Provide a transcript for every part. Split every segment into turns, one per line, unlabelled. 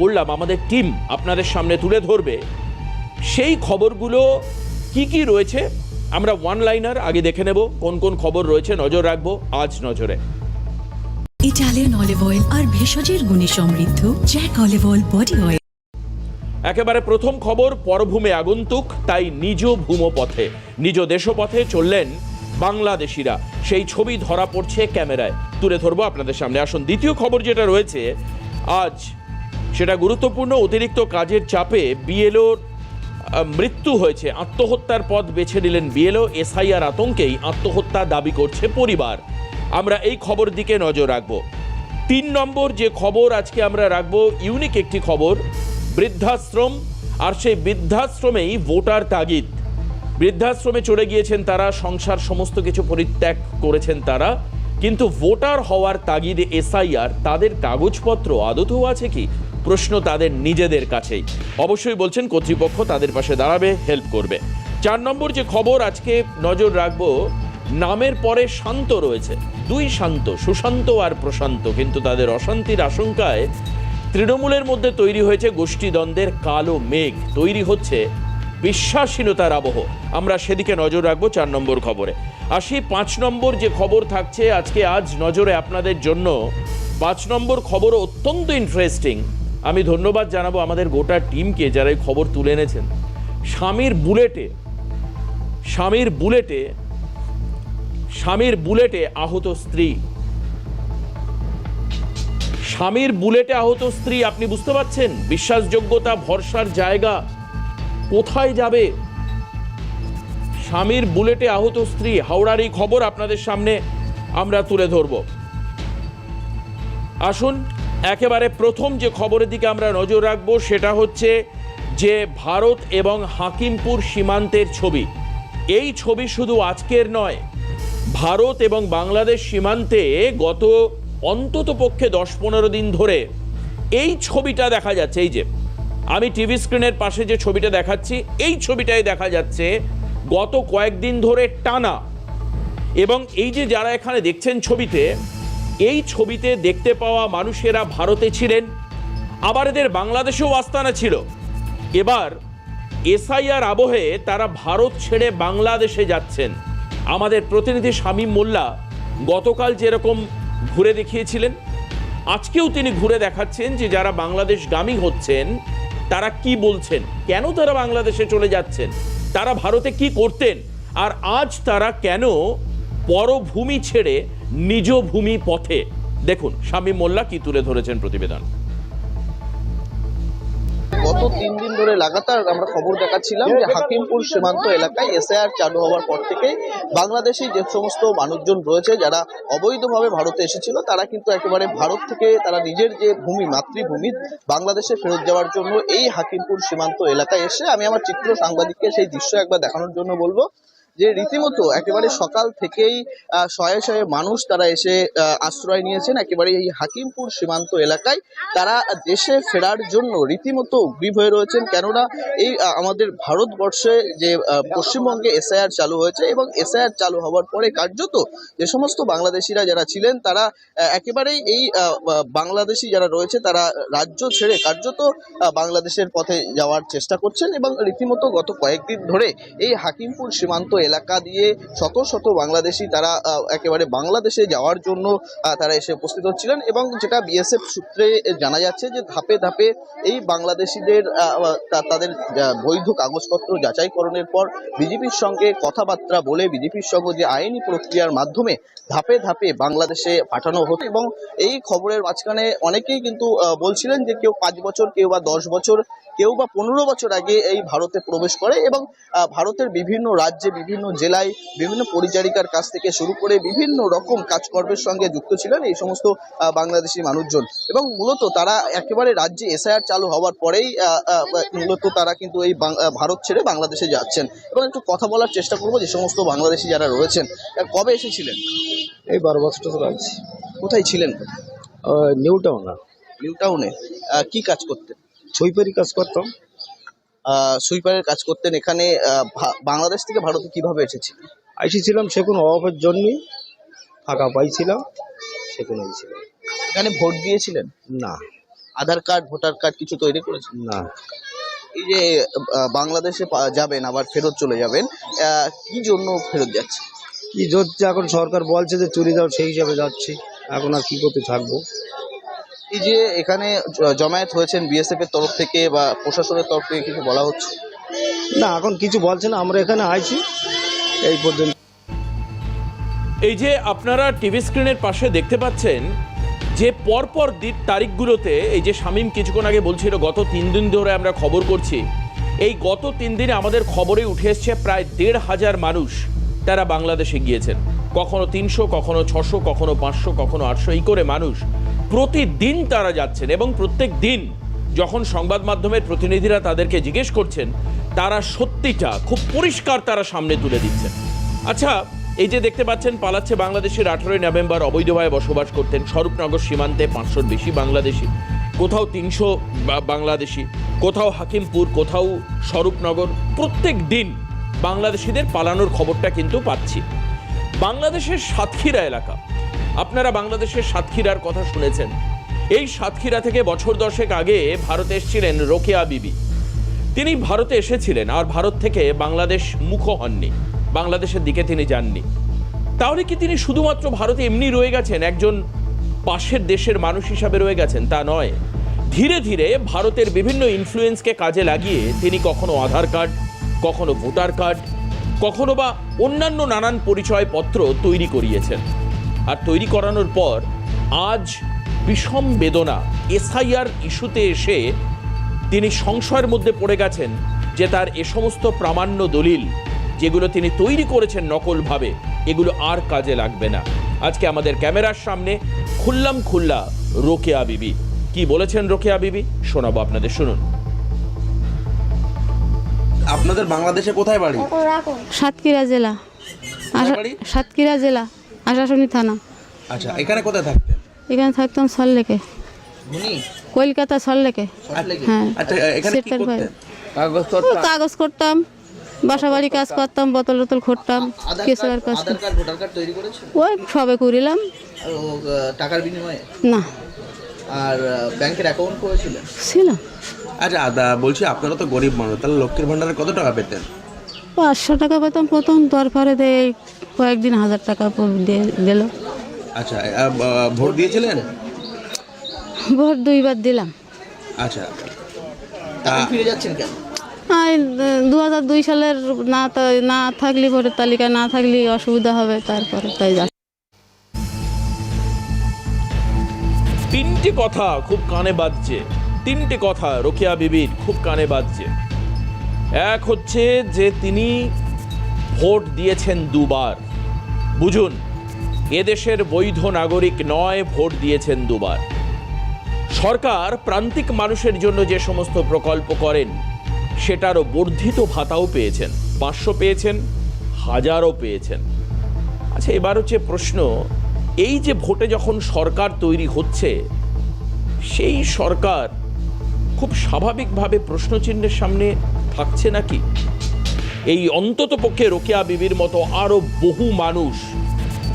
করলাম আমাদের টিম আপনাদের সামনে তুলে ধরবে। সেই খবরগুলো কি কি রয়েছে আমরা ওয়ান লাইনার আগে দেখে নেব কোন কোন খবর রয়েছে নজর রাখব আজ নজরে।
ইটালিয়ান অলিভ অয়েল আর ভেষজের গুণে সমৃদ্ধ Jack olive oil body oil
একেবারে প্রথম খবর পরভূমে আগন্তুক তাই নিজ ভূমপথে। নিজ দেশপথে চললেন বাংলাদেশিরা। সেই ছবি ধরা পড়ছে ক্যামেরায়। তুলে ধরবো আপনাদের সামনে। আসুন দ্বিতীয় খবর যেটা রয়েছে আজ সেটা গুরুত্বপূর্ণ, অতিরিক্ত কাজের চাপে বিএলওর মৃত্যু হয়েছে। আত্মহত্যার পথ বেছে নিলেন বিএলও। এসআইআর আতঙ্কেই আত্মহত্যা দাবি করছে পরিবার। আমরা এই খবর দিকে নজর রাখব। তিন নম্বর যে খবর আজকে আমরা রাখব, ইউনিক একটি খবর, বৃদ্ধাশ্রম আর সেই বৃদ্ধাশ্রমেই ভোটার তাগিদ। বৃদ্ধাশ্রমে চলে গিয়েছেন তারা, সংসার সমস্ত কিছু পরিত্যাগ করেছেন তারা। কিন্তু ভোটার হওয়ার তাগিদে এসআইআর, তাদের কাগজপত্র আদতেও আছে কি? প্রশ্ন তাদের নিজেদের কাছেই। অবশ্যই বলছেন কর্তৃপক্ষ তাদের পাশে দাঁড়াবে হেল্প করবে। চার নম্বর যে খবর, আজকে নজর রাখব, নামের পরে শান্ত রয়েছে। দুই শান্ত, সুশান্ত আর প্রশান্ত, কিন্তু তাদের অশান্তির আশঙ্কায় তৃণমূলের মধ্যে তৈরি হয়েছে গোষ্ঠীদ্বন্দ্বের কালো মেঘ। তৈরি হচ্ছে বিশ্বাসহীনতার আবহ। আমরা সেদিকে নজর রাখব চার নম্বর খবরে। আসি, পাঁচ নম্বর যে খবর থাকছে, আজকে আজ নজরে আপনাদের জন্য। পাঁচ নম্বর খবর অত্যন্ত ইন্টারেস্টিং আমি ধন্যবাদ জানাব আমাদের গোটা টিমকে যারা এই খবর তুলে এনেছেন। স্বামীর বুলেটে স্বামীর বুলেটে স্বামীর বুলেটে আহত স্ত্রী। স্বামীর বুলেটে আহত স্ত্রী, আপনি বুঝতে পারছেন? বিশ্বাসযোগ্যতা, ভরসার জায়গা কোথায় যাবে? স্বামীর বুলেটে আহত স্ত্রী, হাওড়ার এই খবর আপনাদের সামনে আমরা তুলে ধরব। আসুন একেবারে প্রথম যে খবরের দিকে আমরা নজর রাখব সেটা হচ্ছে যে ভারত এবং হাকিমপুর সীমান্তের ছবি। এই ছবি শুধু আজকের নয়, ভারত এবং বাংলাদেশ সীমান্তে গত অন্তত পক্ষে দশ পনেরো দিন ধরে এই ছবিটা দেখা যাচ্ছে। এই যে, আমি টিভি স্ক্রিনের পাশে যে ছবিটা দেখাচ্ছি, এই ছবিটাই দেখা যাচ্ছে গত কয়েকদিন ধরে টানা। এবং এই যে যারা এখানে দেখছেন ছবিতে এই ছবিতে দেখতে পাওয়া মানুষেরা ভারতে ছিলেন। আবার এদের বাংলাদেশেও আস্তানা ছিল। এবার এসআইআর আবহে তারা ভারত ছেড়ে বাংলাদেশে যাচ্ছেন। আমাদের প্রতিনিধি শামীম মোল্লা গতকাল যেরকম ঘুরে দেখিয়েছিলেন, আজকেও তিনি ঘুরে দেখাচ্ছেন যে যারা বাংলাদেশগামী হচ্ছেন, তারা কি বলছেন? কেন তারা বাংলাদেশে চলে যাচ্ছেন? তারা ভারতে কি করতেন? আর আজ তারা কেন পরভূমি ছেড়ে নিজ ভূমি পথে। দেখুন শামীম মোল্লা কি তুলে ধরেছেন প্রতিবেদন।
গত তিন দিন ধরে লাগাতার আমরা খবর দেখাচ্ছিলাম যে হাকিমপুর সীমান্ত এলাকায় এসআইআর চালু হওয়ার পর থেকে বাংলাদেশি যে সমস্ত মানুষজন রয়েছে, যারা অবৈধভাবে ভারতে এসেছিল, তারা কিন্তু একেবারে ভারত থেকে তারা নিজের যে ভূমি, মাতৃভূমি, বাংলাদেশে ফেরত যাওয়ার জন্য এই হাকিমপুর সীমান্ত এলাকায় এসে আমি আমার চিত্র সাংবাদিককে সেই দৃশ্য একবার দেখানোর জন্য বলব। যে রীতিমতো একেবারে সকাল থেকেই শয়ে শয়ে মানুষ তারা এসে আশ্রয় নিয়েছেন একেবারে এই হাকিমপুর সীমান্ত এলাকায়। তারা দেশে ফেরার জন্য রীতিমতো উগ্রীব হয়ে রয়েছেন। কেননা এই আমাদের ভারতবর্ষে যে পশ্চিমবঙ্গে এসআইআর চালু হয়েছে এবং এসআইআর চালু হওয়ার পরে কার্যত যে সমস্ত বাংলাদেশিরা যারা ছিলেন, তারা একেবারেই এই বাংলাদেশি যারা রয়েছে, তারা রাজ্য ছেড়ে কার্যত বাংলাদেশের পথে যাওয়ার চেষ্টা করছেন এবং রীতিমতো গত কয়েকদিন ধরে এই হাকিমপুর সীমান্ত এলাকা দিয়ে শত শত বাংলাদেশি তারা একেবারে বাংলাদেশে যাওয়ার জন্য তারা এসে উপস্থিত হচ্ছিলেন এবং যেটা বিএসএফ সূত্রে জানা যাচ্ছে যে ধাপে ধাপে এই বাংলাদেশিদের তাদের বৈধ কাগজপত্র যাচাইকরণের পর বিজেপির সঙ্গে কথাবার্তা বলে বিজেপির সঙ্গে যে আইনি প্রক্রিয়ার মাধ্যমে ধাপে ধাপে বাংলাদেশে পাঠানো হতো এবং এই খবরের মাঝখানে অনেকেই কিন্তু বলছিলেন যে কেউ পাঁচ বছর, কেউ বা দশ বছর কেউ বা পনেরো বছর আগে এই ভারতে প্রবেশ করে এবং ভারতের বিভিন্ন রাজ্যে বিভিন্ন জেলায় বিভিন্ন পরিচারিকার কাছ থেকে শুরু করে বিভিন্ন রকম কাজকর্মের সঙ্গে যুক্ত ছিলেন এই সমস্ত বাংলাদেশি মানুষজন। এবং মূলত তারা একেবারে রাজ্যে এসআইআর চালু হওয়ার পরেই মূলত তারা কিন্তু এই ভারত ছেড়ে বাংলাদেশে যাচ্ছেন। এবং একটু কথা বলার চেষ্টা করব যে সমস্ত বাংলাদেশি যারা রয়েছেন কবে এসেছিলেন?
এই বারো বছর ধরে আছি
কোথায় ছিলেন?
নিউ টাউন
নিউ টাউনে কি কাজ করতেন?
ছইপারি কাজ করতাম?
সুইপারের কাজ করতেন এখানে বাংলাদেশ থেকে ভারতে কীভাবে এসেছিলেন
এসেছিলাম সে কোনো অভাবের জন্যই। ফাঁকা পাইছিলাম সেখানে আইছিলাম
এখানে ভোট দিয়েছিলেন?
না।
আধার কার্ড ভোটার কার্ড কিছু তৈরি করেছেন?
না।
এই যে বাংলাদেশে যাবেন আবার ফেরত চলে যাবেন কি জন্য ফেরত যাচ্ছে
কি হচ্ছে এখন সরকার বলছে যে চুরি যাও সেই হিসাবে যাচ্ছি। এখন আর কি করতে থাকব?
এই যে এখানে জ- জমায়েত হয়েছেন বিএসএফ এর তরফ থেকে বা প্রশাসনের তরফ থেকে কিছু বলা হচ্ছে?
না এখন কিছু বলছে না আমরা এখানে আইছি। এই পর্যন্ত।
এই যে আপনারা টিভি স্ক্রিনের পাশে দেখতে পাচ্ছেন যে পরপর দিন তারিখগুলোতে এই যে শামীম কিছুক্ষণ আগে বলছিল গত তিন দিন ধরে আমরা খবর করছি। এই গত তিন দিনে আমাদের খবরে উঠে এসছে প্রায় দেড় হাজার মানুষ তারা বাংলাদেশে গিয়েছেন। কখনো তিনশো, কখনো ছশো, কখনো পাঁচশো, কখনো আটশো, এই করে মানুষ প্রতিদিন তারা যাচ্ছেন এবং প্রত্যেক দিন যখন সংবাদ মাধ্যমের প্রতিনিধিরা তাদেরকে জিজ্ঞেস করছেন, তারা সত্যিটা খুব পরিষ্কার তারা সামনে তুলে দিচ্ছেন। আচ্ছা এই যে দেখতে পাচ্ছেন, পালাচ্ছে বাংলাদেশের আঠারোই নভেম্বর অবৈধভাবে বসবাস করতেন স্বরূপনগর সীমান্তে পাঁচশোর বেশি বাংলাদেশি, কোথাও তিনশো বাংলাদেশি, কোথাও হাকিমপুর, কোথাও স্বরূপনগর, প্রত্যেক দিন বাংলাদেশিদের পালানোর খবরটা কিন্তু পাচ্ছি। বাংলাদেশের সাতক্ষীরা এলাকা। আপনারা বাংলাদেশের সাতক্ষীরার কথা শুনেছেন। এই সাতক্ষীরা থেকে বছর দশেক আগে ভারতে এসেছিলেন রোকেয়া বিবি। তিনি ভারতে এসেছিলেন আর ভারত থেকে বাংলাদেশ মুখ হননি। বাংলাদেশের দিকে তিনি যাননি। তাহলে কি তিনি শুধুমাত্র ভারতে এমনি রয়ে গেছেন? একজন পাশের দেশের মানুষ হিসাবে রয়ে গেছেন? তা নয়। ধীরে ধীরে ভারতের বিভিন্ন ইনফ্লুয়েন্সকে কাজে লাগিয়ে তিনি কখনো আধার কার্ড, কখনো ভোটার কার্ড কখনো বা অন্যান্য নানান পরিচয়পত্র তৈরি করিয়েছেন। আর তৈরি করানোর পর আজ বিষম বেদনা এসআইআর ইস্যুতে এসে তিনি সংশয়ের মধ্যে পড়ে গেছেন যে তার এ সমস্ত প্রামাণ্য দলিল যেগুলো তিনি তৈরি করেছেন নকলভাবে, এগুলো আর কাজে লাগবে না। আজকে আমাদের ক্যামেরার সামনে খুল্লাম খুল্লা রোকেয়া বিবি। কি বলেছেন রোকেয়া বিবি? শোনাবো আপনাদের, শুনুন।
আপনাদের বাংলাদেশে কোথায় বাড়ি?
সাতক্ষীরা জেলা। সাতক্ষীরা জেলা আশাশুনি থানা।
আচ্ছা এখানে কোথায় থাকতেন?
এখানে থাকতাম সল্লেকে। কলকাতা সল্লেকে। হ্যাঁ।
আচ্ছা
কাগজ করতাম। বাসা বাড়ি কাজ করতাম বোতল বোতল ঘুরতাম
আধার
কেসের কাজ করতাম।
ভোটার কার্ড তৈরি করেছেন?
ওই সবে করিলাম।
টাকার বিনিময়ে?
না।
আর ব্যাংকের অ্যাকাউন্ট করেছিলেন?
ছিল।
আচ্ছা আদা বলছি আপনারা তো গরিব মানুষ তাহলে লক্ষ্মীর ভান্ডারে কত টাকা পেতেন?
পাঁচশো টাকা পেতাম প্রথম দরকারে দেয় কয়েকদিন হাজার টাকা দিল
আচ্ছা ভোট দিয়েছিলেন?
ভোট দুইবার দিলাম।
আচ্ছা
ফিরে যাচ্ছেন কেন?
দু হাজার দুই সালের না না থাকলে ভোটের তালিকা না থাকলে অসুবিধা হবে তারপরে তাই যা।
তিনটি কথা খুব কানে বাজছে। তিনটি কথা রোকেয়া বিবির খুব কানে বাজছে। এক হচ্ছে যে তিনি ভোট দিয়েছেন দুবার। বুঝুন, এদেশের বৈধ নাগরিক নয়, ভোট দিয়েছেন দুবার। সরকার প্রান্তিক মানুষের জন্য যে সমস্ত প্রকল্প করেন, সেটারও বর্ধিত ভাতাও পেয়েছেন। পাঁচশো পেয়েছেন, হাজারও পেয়েছেন। আচ্ছা এবার হচ্ছে প্রশ্ন, এই যে ভোটে যখন সরকার তৈরি হচ্ছে, সেই সরকার খুব স্বাভাবিকভাবে প্রশ্নচিহ্নের সামনে থাকছে নাকি? এই অন্তত পক্ষে রোকেয়া বিবির মতো আরও বহু মানুষ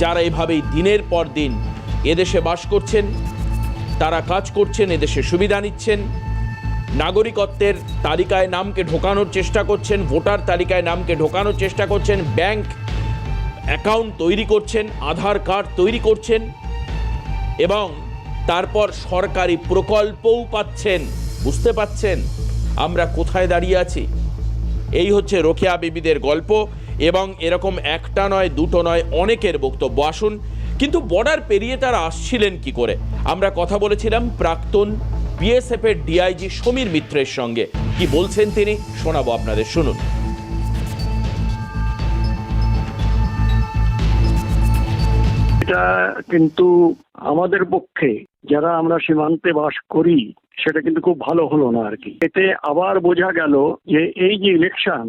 যারা এভাবেই দিনের পর দিন এদেশে বাস করছেন, তারা কাজ করছেন, এদেশে সুবিধা নিচ্ছেন, নাগরিকত্বের তালিকায় নামকে ঢোকানোর চেষ্টা করছেন, ভোটার তালিকায় নামকে ঢোকানোর চেষ্টা করছেন, ব্যাংক অ্যাকাউন্ট তৈরি করছেন, আধার কার্ড তৈরি করছেন এবং তারপর সরকারি প্রকল্পও পাচ্ছেন। বুঝতে পাচ্ছেন? আমরা কোথায় দাঁড়িয়ে আছি? এই হচ্ছে রোকেয়া বিবিদের গল্প এবং এরকম একটা নয়, দুটো নয়, অনেকের বক্তব্য। আসুন, কিন্তু বর্ডার পেরিয়ে তারা আসছিলেন কি করে? আমরা কথা বলেছিলাম প্রাক্তন বিএসএফ এর ডিআইজি সমীর মিত্রের সঙ্গে। কি বলছেন তিনি? শোনাবো আপনাদের, শুনুন।
এটা কিন্তু আমাদের পক্ষে, যারা আমরা সীমান্তে বাস করি সেটা কিন্তু খুব ভালো হলো না আর কি। এতে আবার বোঝা গেল যে এই যে ইলেকশন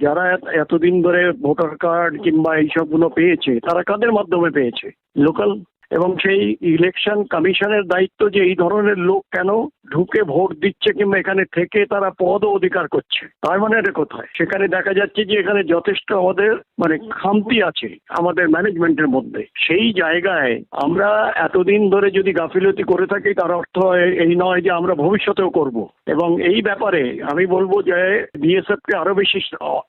যারা এতদিন ধরে ভোটার কার্ড কিংবা এইসবগুলো পেয়েছে, তারা কাদের মাধ্যমে পেয়েছে? লোকাল এবং সেই ইলেকশন কমিশনের দায়িত্ব যে এই ধরনের লোক কেন ঢুকে ভোট দিচ্ছে কিংবা এখানে থেকে তারা পদ অধিকার করছে, তার মানে এটা কোথায়? সেখানে দেখা যাচ্ছে যে এখানে যথেষ্ট আমাদের মানে খামতি আছে আমাদের ম্যানেজমেন্টের মধ্যে। সেই জায়গায় আমরা এতদিন ধরে যদি গাফিলতি করে থাকি, তার অর্থ এই নয় যে আমরা ভবিষ্যতেও করব। এবং এই ব্যাপারে আমি বলব যে বিএসএফ কে আরও বেশি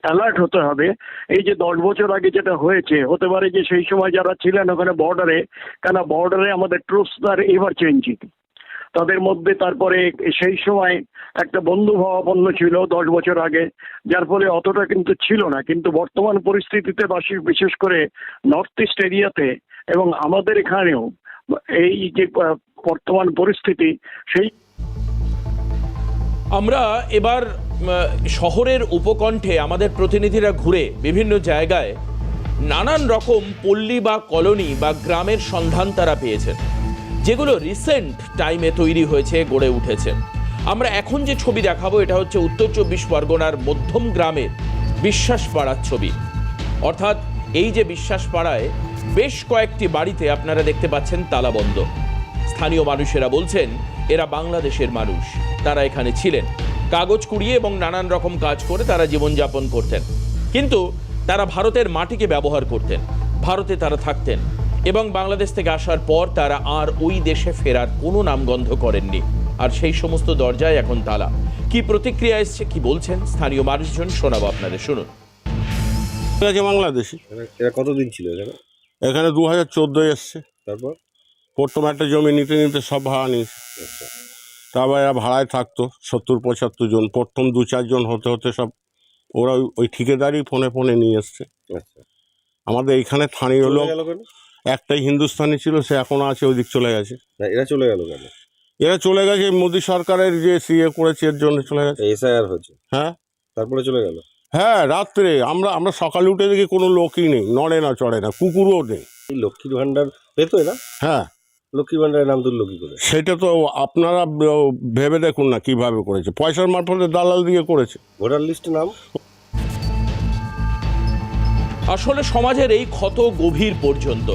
অ্যালার্ট হতে হবে। এই যে দশ বছর আগে যেটা হয়েছে, হতে পারে যে সেই সময় যারা ছিলেন ওখানে বর্ডারে কেন বর্ডারে আমাদের ট্রুপস আর এভার চেঞ্জিং তাদের মধ্যে তারপরে সেই সময় একটা বন্ধু ভাবাপন্ন ছিল দশ বছর আগে, যার ফলে অতটা কিন্তু ছিল না। কিন্তু বর্তমান পরিস্থিতিতে বাসি- বিশেষ করে নর্থ ইস্ট এরিয়াতে এবং আমাদের এখানেও এই যে বর্তমান পরিস্থিতি, সেই
আমরা এবার শহরের উপকণ্ঠে আমাদের প্রতিনিধিরা ঘুরে বিভিন্ন জায়গায় নানান রকম পল্লী বা কলোনি বা গ্রামের সন্ধান তারা পেয়েছেন, যেগুলো রিসেন্ট টাইমে তৈরি হয়েছে, গড়ে উঠেছে। আমরা এখন যে ছবি দেখাবো, এটা হচ্ছে উত্তর চব্বিশ পরগনার মধ্যম গ্রামের বিশ্বাস পাড়ার ছবি। অর্থাৎ এই যে বিশ্বাস পাড়ায় বেশ কয়েকটি বাড়িতে আপনারা দেখতে পাচ্ছেন তালাবন্ধ স্থানীয় মানুষেরা বলছেন, এরা বাংলাদেশের মানুষ। তারা এখানে ছিলেন। কাগজ কুড়িয়ে এবং নানান রকম কাজ করে তারা জীবনযাপন করতেন। কিন্তু তারা ভারতের মাটিকে ব্যবহার করতেন ভারতে তারা থাকতেন এবং বাংলাদেশ থেকে আসার পর তারা আর ওই দেশে ফেরার কোনো নামগন্ধ করেননি। আর সেই সমস্ত দরজায় এখন তালা। কি প্রতিক্রিয়া এসছে কি বলছেন স্থানীয় মানুষজন শোনাবো আপনাদের শুনুন।
আছে বাংলাদেশি?
এরা কতদিন ছিল এখানে?
এখানে দু হাজার চোদ্দোয় এসছে।
তারপর?
প্রথম একটা জমি নিতে নিতে সব ভাড়া নিয়েছে। তারপর এরা ভাড়ায় থাকতো সত্তর পঁচাত্তর জন। প্রথম দু চারজন হতে হতে সব ওরা ওই- ওই ঠিকাদারি ফোনে ফোনে নিয়ে এসছে।
আচ্ছা।
আমাদের এইখানে স্থানীয় লোক একটাই হিন্দুস্তানি ছিল সে এখনও আছে ওইদিক চলে গেছে।
এরা চলে গেল কেন?
এরা চলে গেছে মোদী সরকারের যে সিএ করেছে এর জন্য চলে গেছে।
এসআইআর হয়েছে?
হ্যাঁ।
তারপরে চলে গেল?
হ্যাঁ রাত্রে আমরা আমরা সকালে উঠে দেখি কোনো লোকই নেই নড়ে না চড়ে না কুকুরও নেই।
এই লক্ষ্মীর ভান্ডার পেতো এরা
হ্যাঁ।
লক্ষ্মীর ভান্ডারের নাম তুললো কি করে?
সেটা তো আপনারা ভেবে দেখুন না কীভাবে করেছে। পয়সার মারফতে দালাল দিয়ে করেছে।
ভোটার লিস্টে নাম?
আসলে সমাজের এই ক্ষত গভীর পর্যন্ত।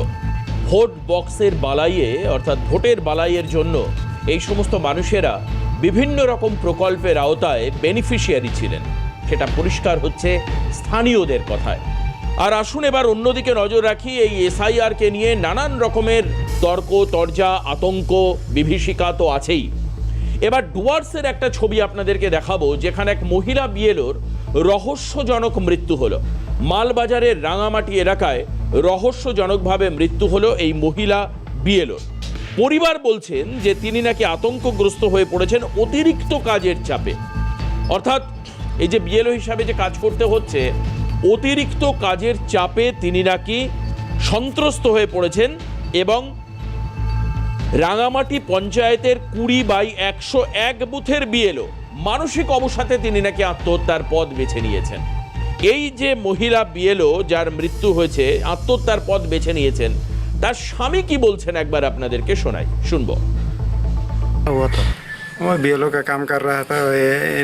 ভোট বক্সের বালাইয়ে, অর্থাৎ ভোটের বালাইয়ের জন্য এই সমস্ত মানুষেরা বিভিন্ন রকম প্রকল্পের আওতায় বেনিফিশিয়ারি ছিলেন। সেটা পরিষ্কার হচ্ছে স্থানীয়দের কথায়। আর আসুন এবার অন্যদিকে নজর রাখি এই এসআইআরকে নিয়ে নানান রকমের তর্ক, তর্জা, আতঙ্ক, বিভীষিকা তো আছেই। এবার ডুয়ার্সের একটা ছবি আপনাদেরকে দেখাবো, যেখানে এক মহিলা বিয়েলোর রহস্যজনক মৃত্যু হলো। মালবাজারের রাঙামাটি এলাকায় রহস্যজনকভাবে মৃত্যু হলো এই মহিলা বিয়েলোর পরিবার বলছেন যে তিনি নাকি আতঙ্কগ্রস্ত হয়ে পড়েছেন অতিরিক্ত কাজের চাপে। অর্থাৎ এই যে বিএলও হিসাবে যে কাজ করতে হচ্ছে, অতিরিক্ত কাজের চাপে তিনি নাকি সন্ত্রস্ত হয়ে পড়েছেন এবং রাঙামাটি পঞ্চায়েতের কুড়ি বাই একশো এক বুথের বিএলও মানসিক অবসাতে তিনি নাকি আত্মহত্যার পথ বেছে নিয়েছেন। এই যে মহিলা বিএলও যার মৃত্যু হয়েছে আত্মহত্যার পথ বেছে নিয়েছেন তার স্বামী কি বলছেন একবার আপনাদেরকে শোনাই শুনবো
वो तो वो बी का काम कर रहा था वो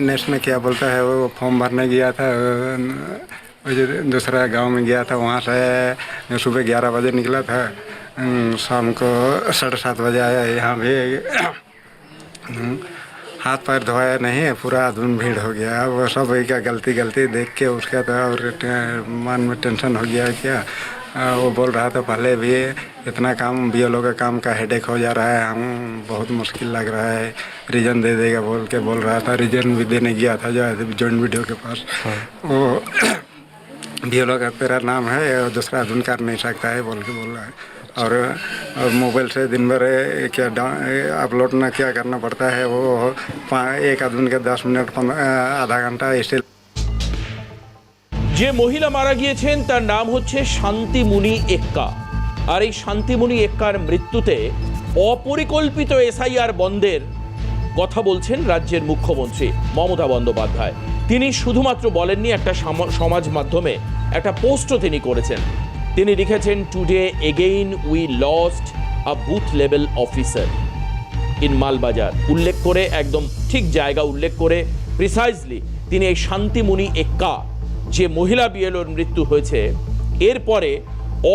नेस में क्या बोलता है वो फॉर्म भरने गया था वो जो दूसरा गांव में गया था वहाँ से सुबह ग्यारह बजे निकला था अम, शाम को साढ़े सात बजे आया यहाँ भी अम, हाथ पैर धोया नहीं है पूरा आदमी भीड़ हो गया। वो सब वही का गलती गलती देख के उसका तो और मन में टेंशन हो गया क्या? आ, वो बोल रहा था पहले भी इतना काम बी एल का काम का हेडेक हो जा रहा है हम बहुत मुश्किल लग रहा है। रीजन दे देगा बोल के बोल रहा था रीजन भी देने गया था जो जॉइंट वीडियो के पास। वो बी एल का तेरा नाम है और दूसरा आदमी कर नहीं सकता है बोल के बोल रहा है। और और मोबाइल से दिन भर ए, क्या डा- ए, अपलोड ना क्या करना पड़ता है वो पा- एक आदमी का दस मिनट पंद्रह आधा घंटा ऐसे
যে মহিলা মারা গিয়েছেন তার নাম হচ্ছে শান্তিমুনি এক্কা আর এই শান্তিমুনি এক্কার মৃত্যুতে অপরিকল্পিত এসআইআর বন্ধের কথা বলছেন রাজ্যের মুখ্যমন্ত্রী মমতা বন্দ্যোপাধ্যায় তিনি শুধুমাত্র বলেননি একটা সাম- সমাজ মাধ্যমে একটা পোস্টও তিনি করেছেন তিনি লিখেছেন today again we lost a booth level officer in Malbazar উল্লেখ করে, একদম ঠিক জায়গা উল্লেখ করে প্রিসাইজলি তিনি এই শান্তিমুনি এক্কা যে মহিলা বিএলওর মৃত্যু হয়েছে, এরপরে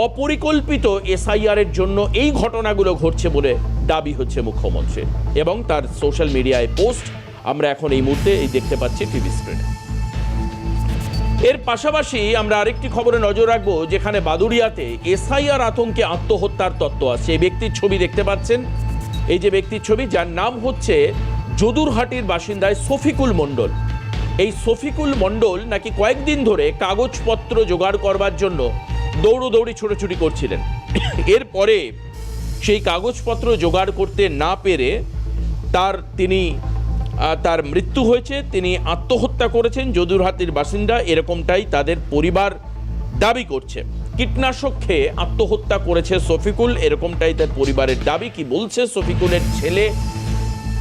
অপরিকল্পিত এসআইআর এর জন্য এই ঘটনাগুলো ঘটছে বলে দাবি হচ্ছে মুখ্যমন্ত্রীর। এবং তার সোশ্যাল মিডিয়ায় পোস্ট আমরা এখন এই মুহূর্তে এই দেখতে পাচ্ছি টিভি স্ক্রিনে এর পাশাপাশি আমরা আরেকটি খবরে নজর রাখব, যেখানে বাদুড়িয়াতে এসআইআর আতঙ্কে আত্মহত্যার তত্ত্ব আছে। এই ব্যক্তির ছবি দেখতে পাচ্ছেন? এই যে ব্যক্তির ছবি, যার নাম হচ্ছে যদুরহাটির বাসিন্দায় সফিকুল মণ্ডল। এই সফিকুল মণ্ডল নাকি কয়েকদিন ধরে কাগজপত্র জোগাড় করবার জন্য দৌড়োদৌড়ি ছোটাছুটি করছিলেন। এরপরে সেই কাগজপত্র জোগাড় করতে না পেরে তার তিনি তার মৃত্যু হয়েছে, তিনি আত্মহত্যা করেছেন যদুরহাতির বাসিন্দা, এরকমটাই তাদের পরিবার দাবি করছে। কীটনাশক খেয়ে আত্মহত্যা করেছে শফিকুল, এরকমটাই তার পরিবারের দাবি। কি বলছে শফিকুলের ছেলে?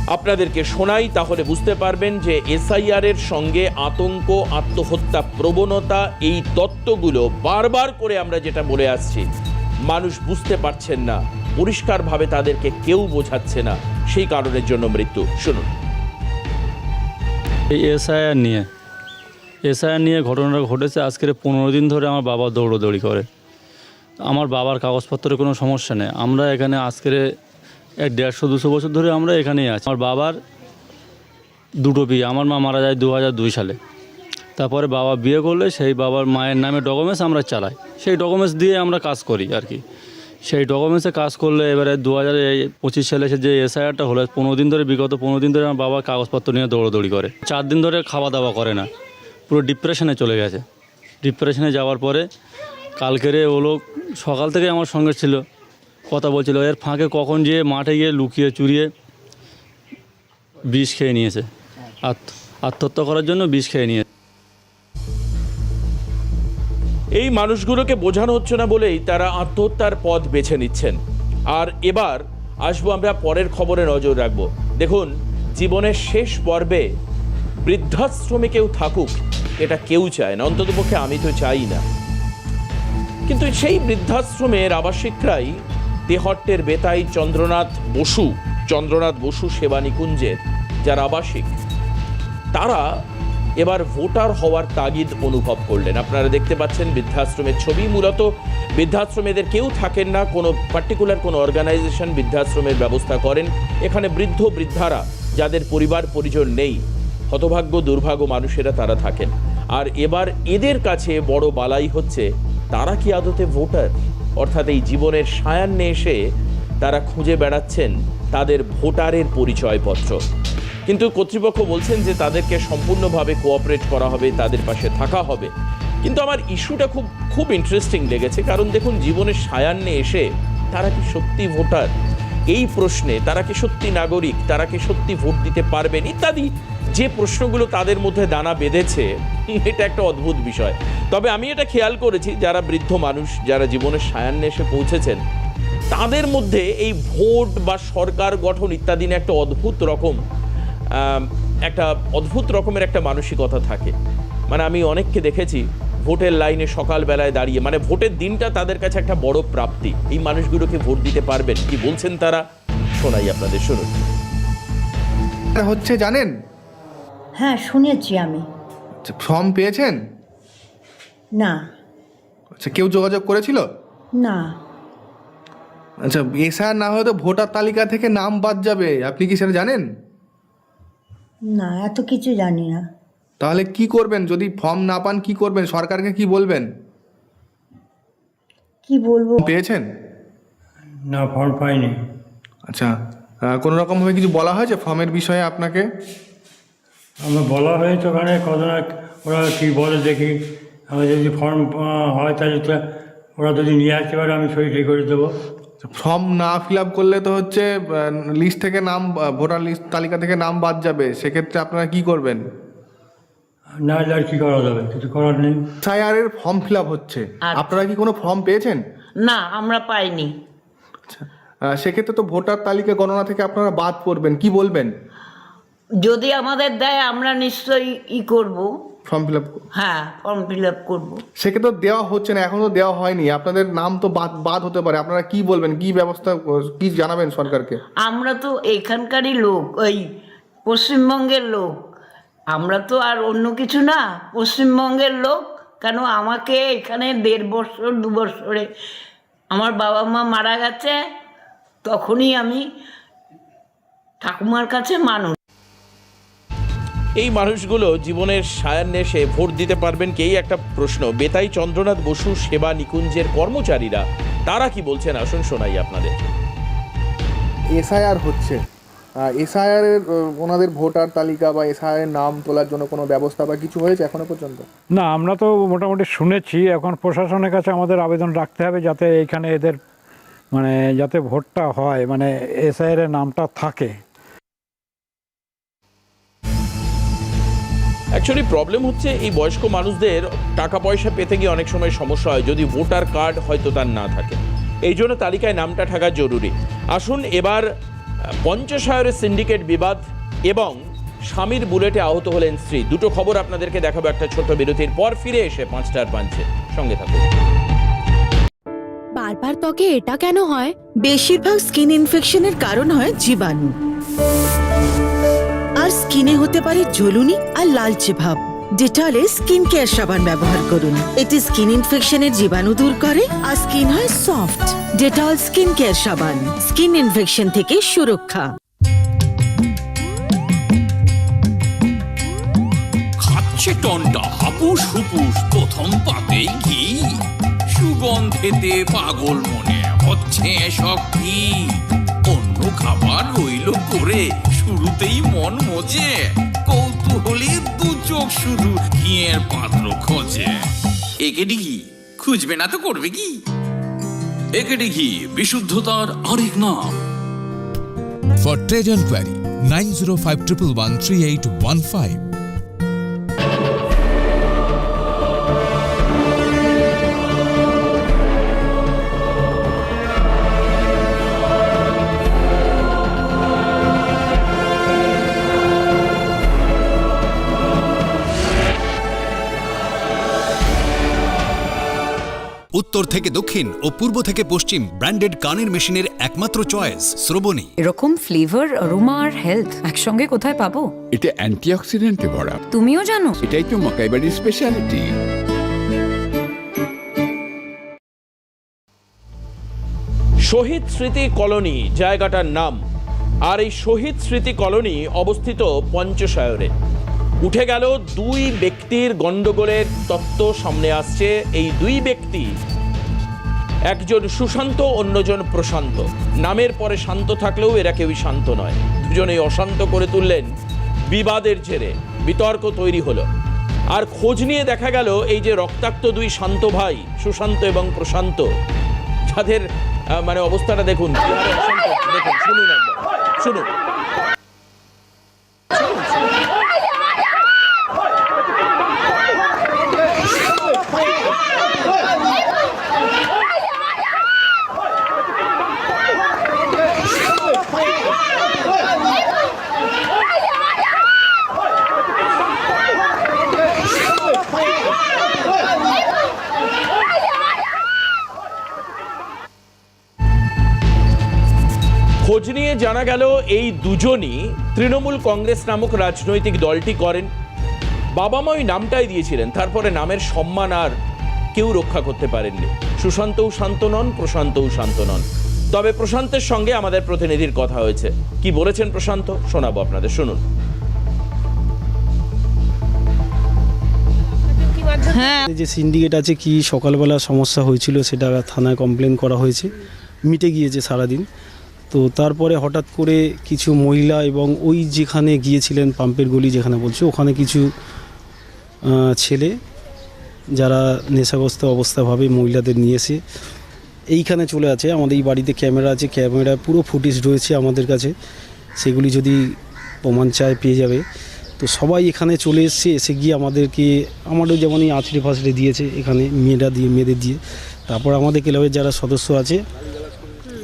আপনাদেরকে শোনাই, তাহলে বুঝতে পারবেন যে এসআইআর এর সঙ্গে আতঙ্ক, আত্মহত্যা প্রবণতা, এই তত্ত্বগুলো বারবার করে আমরা যেটা বলে আসছি, মানুষ বুঝতে পারছেন না, পরিষ্কারভাবে তাদেরকে কেউ বোঝাচ্ছে না, সেই কারণের জন্য মৃত্যু। শুনুন।
এই এসআইআর নিয়ে। এসআইআর নিয়ে ঘটনাটা ঘটেছে আজকের পনেরো দিন ধরে আমার বাবা দৌড়োদৌড়ি করে। আমার বাবার কাগজপত্রের কোনো সমস্যা নেই। আমরা এখানে আজকের এক দেড়শো, দুশো বছর ধরে আমরা এখানেই আছি। আমার বাবার দুটো বিয়ে। আমার মা মারা যায় দু দুই সালে। তারপরে বাবা বিয়ে করলে সেই বাবার মায়ের নামে ডকুমেন্টস আমরা চালাই। সেই ডকুমেন্টস দিয়ে আমরা কাজ করি আর কি। সেই ডকুমেন্টসে কাজ করলে এবারে দু হাজার পঁচিশ সালে এসে যে এসআইআরটা হলো, পনেরো দিন ধরে, বিগত পনেরো দিন ধরে আমার বাবা কাগজপত্র নিয়ে দৌড়াদৌড়ি করে। চার দিন ধরে খাওয়া দাওয়া করে না। পুরো ডিপ্রেশনে চলে গেছে। ডিপ্রেশনে যাওয়ার পরে কালকেরে ও লোক সকাল থেকে আমার সঙ্গে ছিল। কথা বলছিল, এর ফাঁকে কখন গিয়ে মাঠে গিয়ে লুকিয়ে চুরিয়ে বিষ খেয়ে নিয়েছে। আত্ম, আত্মহত্যা করার জন্য বিষ খেয়ে নিয়েছে।
এই মানুষগুলোকে বোঝানো হচ্ছে না বলেই তারা আত্মহত্যার পথ বেছে নিচ্ছেন। আর এবার আসব আমরা পরের খবরে নজর রাখব। দেখুন, জীবনের শেষ পর্বে বৃদ্ধাশ্রমে কেউ থাকুক, এটা কেউ চায় না অন্ততপক্ষে আমি তো চাই না। কিন্তু সেই বৃদ্ধাশ্রমের আবাসিকরাই তেহট্টের বেতাই চন্দ্রনাথ বসু চন্দ্রনাথ বসু সেবা নিকুঞ্জের যারা আবাসিক। তারা এবার ভোটার হওয়ার তাগিদ অনুভব করলেন। আপনারা দেখতে পাচ্ছেন বৃদ্ধাশ্রমের ছবি। মূলত বৃদ্ধাশ্রমেদের কেউ থাকেন না, কোনো পার্টিকুলার কোনো অর্গানাইজেশন বৃদ্ধাশ্রমের ব্যবস্থা করেন। এখানে বৃদ্ধ বৃদ্ধারা, যাদের পরিবার পরিজন নেই, হতভাগ্য দুর্ভাগ্য মানুষেরা তারা থাকেন। আর এবার এদের কাছে বড় বালাই হচ্ছে, তারা কি আদতে ভোটার? অর্থাৎ এই জীবনের সায়ান্নে এসে তারা খুঁজে বেড়াচ্ছেন তাদের ভোটারের পরিচয়পত্র। কিন্তু কর্তৃপক্ষ বলছেন যে তাদেরকে সম্পূর্ণভাবে কোঅপারেট করা হবে, তাদের পাশে থাকা হবে। কিন্তু আমার ইস্যুটা খুব খুব ইন্টারেস্টিং লেগেছে। কারণ দেখুন, জীবনের সায়ান্নে এসে তারা কি সত্যি ভোটার? এই প্রশ্নে তারা কি সত্যি নাগরিক? তারা কি সত্যি ভোট দিতে পারবেন? ইত্যাদি যে প্রশ্নগুলো তাদের মধ্যে দানা বেঁধেছে, এটা একটা অদ্ভুত বিষয়। তবে আমি এটা খেয়াল করেছি, যারা বৃদ্ধ মানুষ, যারা জীবনের সায়ান্নে এসে পৌঁছেছেন, তাদের মধ্যে এই ভোট বা সরকার গঠন ইত্যাদি নিয়ে একটা অদ্ভুত রকম একটা অদ্ভুত রকমের একটা মানসিকতা থাকে। মানে আমি অনেককে দেখেছি ভোটের লাইনে সকালবেলায় দাঁড়িয়ে মানে ভোটের দিনটা তাদের কাছে একটা বড় প্রাপ্তি। এই মানুষগুলোকে ভোট দিতে পারবেন। কি বলছেন তারা? শোনাই আপনাদের শুনুন।
হচ্ছে জানেন?
হ্যাঁ শুনেছি আমি।
ফর্ম পেয়েছেন?
না।
আচ্ছা কেউ যোগাযোগ করেছিল?
না।
আচ্ছা এসআর না হয়তো ভোটার তালিকা থেকে নাম বাদ যাবে। আপনি কি সেটা জানেন?
না এত কিছু জানি না।
তাহলে কি করবেন? যদি ফর্ম না পান কি করবেন? সরকারকে কি বলবেন?
কি বলব?
পেয়েছেন?
না ফর্ম পাইনি।
আচ্ছা কোনো রকমভাবে কিছু বলা হয়েছে ফর্মের বিষয়ে আপনাকে?
আমার বলা হয়েছে ওখানে কতটা ওরা কী বলে দেখি। আমি যদি ফর্ম হয় তাহলে ওরা যদি নিয়ে আসতে পারে আমি সই সই করে দেবো।
ফর্ম না ফিল আপ করলে তো হচ্ছে লিস্ট থেকে নাম ভোটার লিস্ট তালিকা থেকে নাম বাদ যাবে। সেক্ষেত্রে আপনারা কি করবেন?
না আর কী করা যাবে? কিছু করার নেই।
এসআইআর ফর্ম ফিল আপ হচ্ছে। আপনারা কি কোনো ফর্ম পেয়েছেন?
না আমরা পাইনি।
আহ, সেক্ষেত্রে তো ভোটার তালিকা গণনা থেকে আপনারা বাদ পড়বেন। কি বলবেন?
যদি আমাদের দেয় আমরা নিশ্চয়ই ই করব।
ফর্ম ফিল আপ
হ্যাঁ ফর্ম ফিল আপ করব।
সেক্ষেত্রে তো দেওয়া হচ্ছে না এখনও দেওয়া হয়নি। আপনাদের নাম তো বাদ বাদ হতে পারে। আপনারা কি বলবেন? কি ব্যবস্থা কি জানাবেন সরকারকে?
আমরা তো এখানকারই লোক ওই পশ্চিমবঙ্গের লোক। আমরা তো আর অন্য কিছু না পশ্চিমবঙ্গের লোক। কেন আমাকে এখানে দেড় বছর দু বছরে আমার বাবা মা মারা গেছে তখনই আমি ঠাকুমার কাছে মানুষ।
এই মানুষগুলো জীবনের সায়ান্বেষে ভোট দিতে পারবেন কি? এই একটা প্রশ্ন। বেতাই চন্দ্রনাথ বসু সেবা নিকুঞ্জের কর্মচারীরা তারা কি বলছেন? আসুন শোনাই আপনাদের।
এসআইআর হচ্ছে। এসআইআর এর ওনাদের ভোটার তালিকা বা এসআইআর নাম তোলার জন্য কোনো ব্যবস্থা বা কিছু হয়েছে এখনও পর্যন্ত?
না আমরা তো মোটামুটি শুনেছি। এখন প্রশাসনের কাছে আমাদের আবেদন রাখতে হবে যাতে এইখানে এদের মানে যাতে ভোটটা হয় মানে এসআইয়ের নামটা থাকে।
অ্যাকচুয়ালি প্রবলেম হচ্ছে এই বয়স্ক মানুষদের টাকা পয়সা পেতে গিয়ে অনেক সময় সমস্যা হয়। যদি ভোটার কার্ড হয়তো তার না থাকে। এই জন্য তালিকায় নামটা থাকা জরুরি। আসুন এবার পঞ্চশায়রের সিন্ডিকেট বিবাদ এবং স্বামীর বুলেটে আহত হলেন স্ত্রী। দুটো খবর আপনাদেরকে দেখাবো একটা ছোট্ট বিরতির পর ফিরে এসে পাঁচটার পাঞ্চে। সঙ্গে থাকুন।
বারবার ত্বকে এটা কেন হয়? বেশিরভাগ স্কিন ইনফেকশনের কারণ হয় জীবাণু। স্কিনে হতে পারে জ্বলুনি আর লালচে ভাব। ডেটলে স্কিন কেয়ার সাবান ব্যবহার করুন। এটি স্কিন ইনফেকশনের জীবাণু দূর করে আর স্কিন হয় সফট। ডেটল স্কিন কেয়ার সাবান, স্কিন ইনফেকশন থেকে সুরক্ষা।
খাচ্ছে টনটা, হাপুস হুপুস, প্রথম পাতেই ঘি। সুগন্ধেতে পাগল মনে হচ্ছে এসব কি অন্য খাবার রইল করে শুরুতেই মন মজে কৌতূহলী দু চোখ শুধু ঘিয়ের পাত্র খোঁজে। একেডি ঘি খুঁজবে না তো করবে কি? একেডি ঘি বিশুদ্ধতার আরেক নাম।
For trade enquiry, 905 উত্তর থেকে দক্ষিণ ও পূর্ব থেকে পশ্চিম ব্র্যান্ডেড কানের মেশিনের একমাত্র চয়েস শ্রবণী।
এরকম ফ্লেভার অরোমা আর হেলথ একসঙ্গে কোথায় পাবো?
এটা অ্যান্টিঅক্সিডেন্টে ভরা।
তুমিও জানো।
এটাই তো মকাইবাড়ির স্পেশালিটি
শহীদ স্মৃতি কলোনি জায়গাটার নাম। আর এই শহীদ স্মৃতি কলোনি অবস্থিত পঞ্চশায়রে। উঠে গেল দুই ব্যক্তির গণ্ডগোলের তত্ত্ব সামনে আসছে। এই দুই ব্যক্তি একজন সুশান্ত, অন্যজন প্রশান্ত। নামের পরে শান্ত থাকলেও এরা কেউই শান্ত নয়। দুজনেই অশান্ত করে তুললেন বিবাদের জেরে। বিতর্ক তৈরি হলো। আর খোঁজ নিয়ে দেখা গেল এই যে রক্তাক্ত দুই শান্ত ভাই, সুশান্ত এবং প্রশান্ত, যাদের মানে অবস্থাটা দেখুন। দেখুন শুনুন শুনুন খোঁজ নিয়ে জানা গেল এই দুজনই তৃণমূল কংগ্রেস নামক রাজনৈতিক দলটি করেন। বাবা মা ওই নামটাই দিয়েছিলেন তারপরে নামের সম্মান আর কেউ রক্ষা করতে পারেননি। সুশান্তও শান্ত নন প্রশান্তও শান্ত নন। তবে প্রশান্তের সঙ্গে আমাদের প্রতিনিধির কথা হয়েছে। কি বলেছেন প্রশান্ত? শোনাবো আপনাদের শুনুন।
এই যে সিন্ডিকেট আছে কি সকালবেলা সমস্যা হয়েছিল সেটা থানায় কমপ্লেন করা হয়েছে। মিটে গিয়েছে সারাদিন। তো তারপরে হঠাৎ করে কিছু মহিলা এবং ওই যেখানে গিয়েছিলেন পাম্পের গলি যেখানে বলছে, ওখানে কিছু ছেলে যারা নেশাগ্রস্ত অবস্থাভাবে মহিলাদের নিয়ে এসে এইখানে চলে আছে। আমাদের এই বাড়িতে ক্যামেরা আছে ক্যামেরা পুরো ফুটেজ রয়েছে আমাদের কাছে। সেগুলি যদি প্রমাণ চায় পেয়ে যাবে। তো সবাই এখানে চলে এসছে, এসে গিয়ে আমাদেরকে, আমারও যেমন এই আছড়ে ফাছড়ে দিয়েছে এখানে, মেয়েরা দিয়ে, মেয়েদের দিয়ে। তারপর আমাদের ক্লাবের যারা সদস্য আছে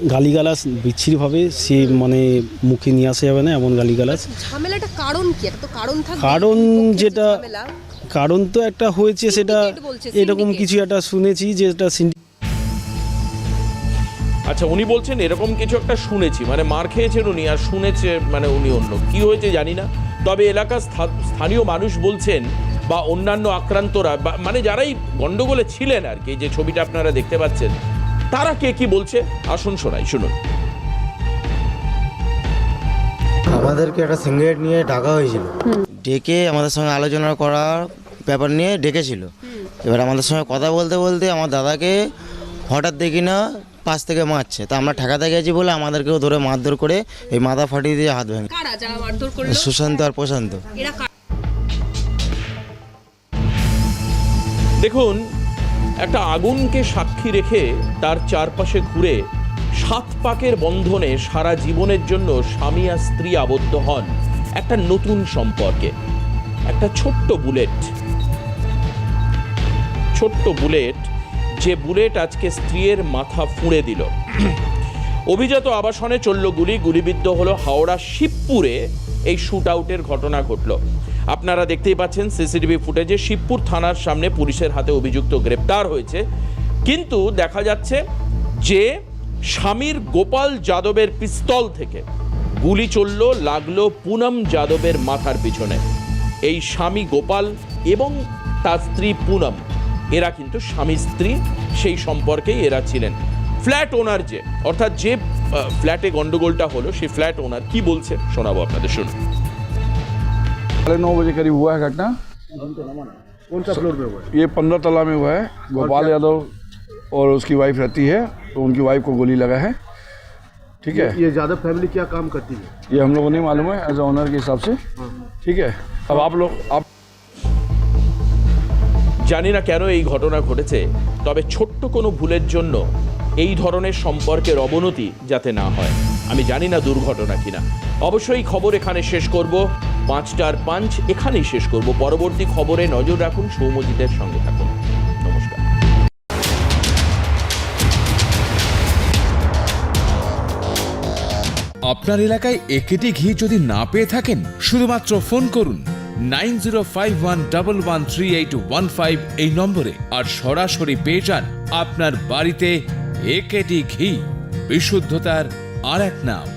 গালিগালাজ বিচ্ছিরিভাবে সে মানে মুখে নিয়ে আসা যাবে না এমন গালিগালাজ।
ঝামেলাটা কারণ কি? এটা তো কারণ
কারণ যেটা কারণ তো একটা হয়েছে সেটা এরকম কিছু একটা শুনেছি যে এটা
আচ্ছা উনি বলছেন এরকম কিছু একটা শুনেছি মানে মার খেয়েছেন উনি আর শুনেছে মানে উনি অন্য। কি হয়েছে জানি না। তবে এলাকার স্থানীয় মানুষ বলছেন বা অন্যান্য আক্রান্তরা মানে যারাই গন্ডগোলে ছিলেন আর কি যে ছবিটা আপনারা দেখতে পাচ্ছেন তারা কে কি বলছে? আসুন শোনাই শুনুন।
আমাদেরকে একটা সিঙ্গারেট নিয়ে ডাকা হয়েছিল। ডেকে আমাদের সঙ্গে আলোচনা করার ব্যাপার নিয়ে ডেকেছিল। এবার আমাদের সঙ্গে কথা বলতে বলতে আমার দাদাকে হঠাৎ দেখি না পাশ থেকে মারছে। তা আমরা ঠেকাতে গেছি বলে আমাদেরকেও ধরে মারধর করে এই মাথা ফাটিয়ে দিয়ে হাত ভেঙে সুশান্ত আর প্রশান্ত।
দেখুন একটা আগুনকে সাক্ষী রেখে তার চারপাশে ঘুরে সাত পাকের বন্ধনে সারা জীবনের জন্য স্বামী আর স্ত্রী আবদ্ধ হন একটা নতুন সম্পর্কে। একটা ছোট্ট বুলেট। ছোট্ট বুলেট যে বুলেট আজকে স্ত্রীর মাথা ফুঁড়ে দিল। অভিজাত আবাসনে চলল গুলি, গুলিবিদ্ধ হলো হাওড়া শিবপুরে এই শুট আউটের ঘটনা ঘটল। আপনারা দেখতেই পাচ্ছেন সিসিটিভি ফুটেজে শিবপুর থানার সামনে পুলিশের হাতে অভিযুক্ত গ্রেপ্তার হয়েছে। কিন্তু দেখা যাচ্ছে যে স্বামীর গোপাল যাদবের পিস্তল থেকে গুলি চলল, লাগল পুনম যাদবের মাথার পিছনে। এই স্বামী গোপাল এবং তার স্ত্রী পুনম, এরা কিন্তু স্বামী স্ত্রী, সেই সম্পর্কেই এরা ছিলেন। ফ্ল্যাট ওনার যে, অর্থাৎ যে ফ্ল্যাটে গন্ডগোলটা হলো, সেই ফ্ল্যাট ওনার কি বলছে শোনাবো আপনাদের, শুনুন।
साढ़े नौ बजे करीब हुआ है घटना
कौन सा फ्लोर पे हुआ
ये पंद्रह तला में हुआ है गोपाल यादव और उसकी वाइफ रहती है तो उनकी वाइफ को गोली लगा है ठीक है
ये यादव फैमिली क्या काम करती है
ये हम लोग को नहीं मालूम है एज ऑनर के हिसाब से ठीक है अब आप लोग आप
জানি না কেন এই ঘটনা ঘটেছে তবে ছোট্ট কোনো ভুলের জন্য এই ধরনের সম্পর্কের অবনতি যাতে না হয় আমি জানি না দুর্ঘটনা কিনা। অবশ্যই খবর এখানে শেষ করব। পাঁচটার পাঞ্চ এখানেই শেষ করব। পরবর্তী খবরে নজর রাখুন, সৌমজিতের সঙ্গে থাকুন। নমস্কার।
আপনার এলাকায় একেটি ঘি যদি না পেয়ে থাকেন, শুধুমাত্র ফোন করুন nine zero five one one three eight one five এই নম্বরে আর সরাসরি পেয়ে যান আপনার বাড়িতে একেটি ঘি। বিশুদ্ধতার আর এক নাম